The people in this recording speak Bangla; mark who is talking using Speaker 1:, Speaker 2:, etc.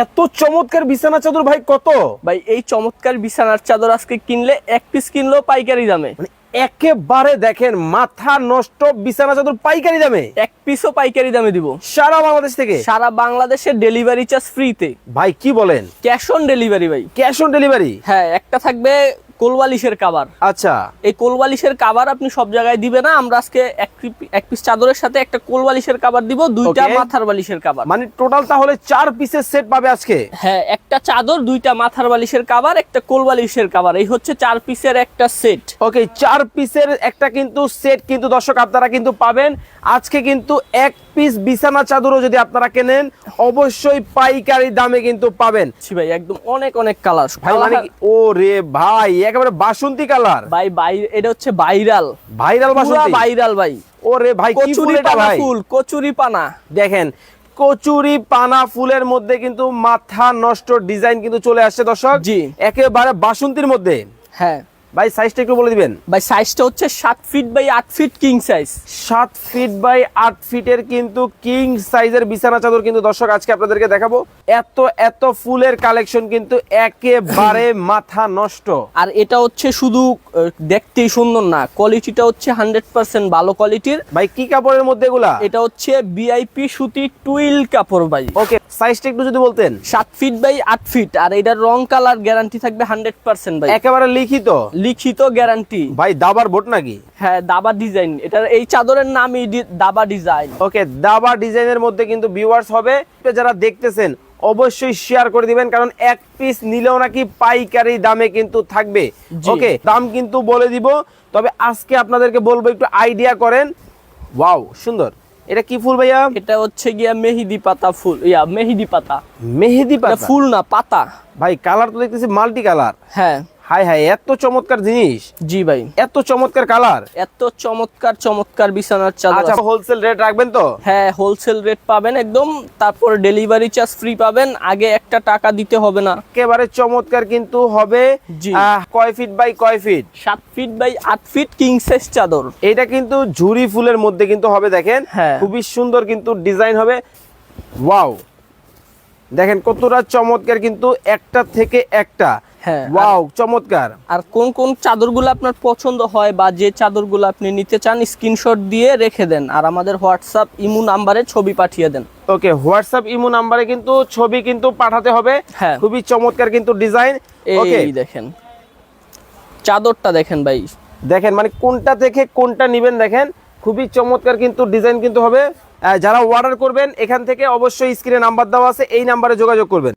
Speaker 1: এত চমৎকার বিছানা চাদর ভাই কত?
Speaker 2: ভাই এই চমৎকার বিছানার চাদর আজকে কিনলে এক পিস কিনলেও পাইকারি দামে।
Speaker 1: মানে একেবারে দেখেন মাথা নষ্ট বিছানা চাদর পাইকারি দামে।
Speaker 2: এক পিসও পাইকারি দামে দিব।
Speaker 1: সারা বাংলাদেশ থেকে?
Speaker 2: সারা বাংলাদেশের ডেলিভারি চার্জ ফ্রিতে।
Speaker 1: ভাই কি বলেন?
Speaker 2: ক্যাশ অন ডেলিভারি ভাই।
Speaker 1: Cash on delivery?
Speaker 2: হ্যাঁ একটা থাকবে কোলবালিশের কাবার
Speaker 1: আচ্ছা।
Speaker 2: এই কোলবালিশের কাবার আপনি সব জায়গায় দিবে না আমরা আজকে এক পিস চাদরের সাথে একটা কোলবালিশের কাবার দিব দুইটা মাথার বালিশের কাবার
Speaker 1: মানে টোটাল তাহলে চার পিসের সেট পাবে আজকে?
Speaker 2: হ্যাঁ একটা চাদর দুইটা মাথার বালিশের কাবার একটা কোলবালিশের কাবার এই হচ্ছে চার পিসের একটা সেট
Speaker 1: ওকে চার পিসের একটা কিন্তু সেট কিন্তু দর্শক আপনারা কিন্তু পাবেন। আজকে কিন্তু এক পিস বিছানা চাদরও যদি আপনারা কেনেন অবশ্যই পাইকারি দামে কিন্তু পাবেন।
Speaker 2: ভাই একদম অনেক অনেক কালার
Speaker 1: ভাই মানে ও রে ভাই একেবারে বাসন্তী কালার।
Speaker 2: ভাই ভাই এটা হচ্ছে ভাইরাল।
Speaker 1: ভাইরাল বাসন্তী?
Speaker 2: ভাইরাল ভাই।
Speaker 1: ওরে ভাই কি ফুল
Speaker 2: কচুরি
Speaker 1: এটা
Speaker 2: পানা
Speaker 1: ভাই?
Speaker 2: ফুল কচুরি পানা।
Speaker 1: দেখেন কচুরি পানা ফুলের মধ্যে কিন্তু মাথা নষ্ট ডিজাইন কিন্তু চলে আসছে দর্শক।
Speaker 2: জি।
Speaker 1: একেবারে বাসন্তীর মধ্যে।
Speaker 2: হ্যাঁ।
Speaker 1: ভাই সাইজটা একটু বলে দিবেন?
Speaker 2: ভাই সাইজটা হচ্ছে সাত ফিট বাই আট ফিট কিং সাইজ
Speaker 1: সাত ফিট বাই আট ফিটের কিন্তু কিং সাইজের বিছানা চাদর কিন্তু দর্শক আজকে আপনাদেরকে দেখাবো। এত এত ফুলের কালেকশন কিন্তু একেবারে মাথা নষ্ট।
Speaker 2: আর এটা হচ্ছে শুধু দেখতেই সুন্দর না কোয়ালিটিটা হচ্ছে হান্ড্রেড পার্সেন্ট ভালো কোয়ালিটির
Speaker 1: ভাই কি কাপড়ের মধ্যে এগুলা?
Speaker 2: এটা হচ্ছে বিআইপি সুতি টুইল কাপড় ভাই।
Speaker 1: ওকে সাইজটা একটু যদি বলতেন।
Speaker 2: সাত ফিট বাই আট ফিট আর এটার রং কালার গ্যারান্টি থাকবে হান্ড্রেড পার্সেন্ট ভাই।
Speaker 1: একেবারে লিখিত?
Speaker 2: লিখিত গ্যারান্টি
Speaker 1: ভাই দাবার বোট নাকি?
Speaker 2: হ্যাঁ দাবা ডিজাইন এটার এই চাদরের নামই দাবা ডিজাইন
Speaker 1: ওকে দাবা ডিজাইনের মধ্যে কিন্তু ভিউয়ার্স হবে। যারা দেখতেছেন অবশ্যই শেয়ার করে দিবেন কারণ এক পিস নিলেও নাকি পাইকারি দামে কিন্তু থাকবে। ওকে দাম কিন্তু বলে দিব। তবে আজকে আপনাদেরকে বলব একটু আইডিয়া করেন। ওয়াও সুন্দর। এটা কি ফুল ভাইয়া?
Speaker 2: এটা হচ্ছে গিয়া মেহেদি পাতা ফুল। ইয়া মেহেদি পাতা।
Speaker 1: মেহেদি পাতা?
Speaker 2: ফুল না পাতা।
Speaker 1: ভাই কালার তো দেখতেছি মাল্টি কালার
Speaker 2: হ্যাঁ।
Speaker 1: হাই হাই এত চমৎকার জিনিস।
Speaker 2: জি ভাই।
Speaker 1: এত চমৎকার কালার।
Speaker 2: এত চমৎকার চমৎকার বিছানার চাদর
Speaker 1: আচ্ছা হোলসেল রেট রাখবেন তো?
Speaker 2: হ্যাঁ হোলসেল রেট পাবেন একদম। তারপর ডেলিভারি চার্জ ফ্রি পাবেন। আগে একটা টাকা দিতে হবে না।
Speaker 1: একেবারে চমৎকার কিন্তু হবে কয় ফিট বাই কয় ফিট
Speaker 2: সাত ফিট বাই আট ফিট কিং সাইজ চাদর।
Speaker 1: এটা কিন্তু ঝুরি ফুলের মধ্যে কিন্তু হবে দেখেন।
Speaker 2: হ্যাঁ।
Speaker 1: খুবই সুন্দর কিন্তু ডিজাইন হবে। ওয়াও দেখেন কতটা চমৎকার কিন্তু একটা থেকে একটা।
Speaker 2: হ্যাঁ,
Speaker 1: ওয়াও চমৎকার।
Speaker 2: আর কোন কোন চাদরগুলো আপনার পছন্দ হয় বা যে চাদরগুলো আপনি নিতে চান স্ক্রিনশট দিয়ে রেখে দেন আর আমাদের হোয়াটসঅ্যাপ ইমু নাম্বারে ছবি পাঠিয়ে দেন।
Speaker 1: ওকে হোয়াটসঅ্যাপ ইমো নাম্বারে কিন্তু ছবি কিন্তু পাঠাতে হবে।
Speaker 2: হ্যাঁ।
Speaker 1: খুবই চমৎকার কিন্তু ডিজাইন
Speaker 2: এই দেখেন। চাদরটা দেখেন ভাই।
Speaker 1: দেখেন মানে কোনটা থেকে কোনটা নিবেন দেখেন। খুবই চমৎকার কিন্তু ডিজাইন কিন্তু হবে। যারা অর্ডার করবেন এখান থেকে অবশ্যই স্ক্রিনে নাম্বার দেওয়া আছে এই নাম্বারে যোগাযোগ করবেন।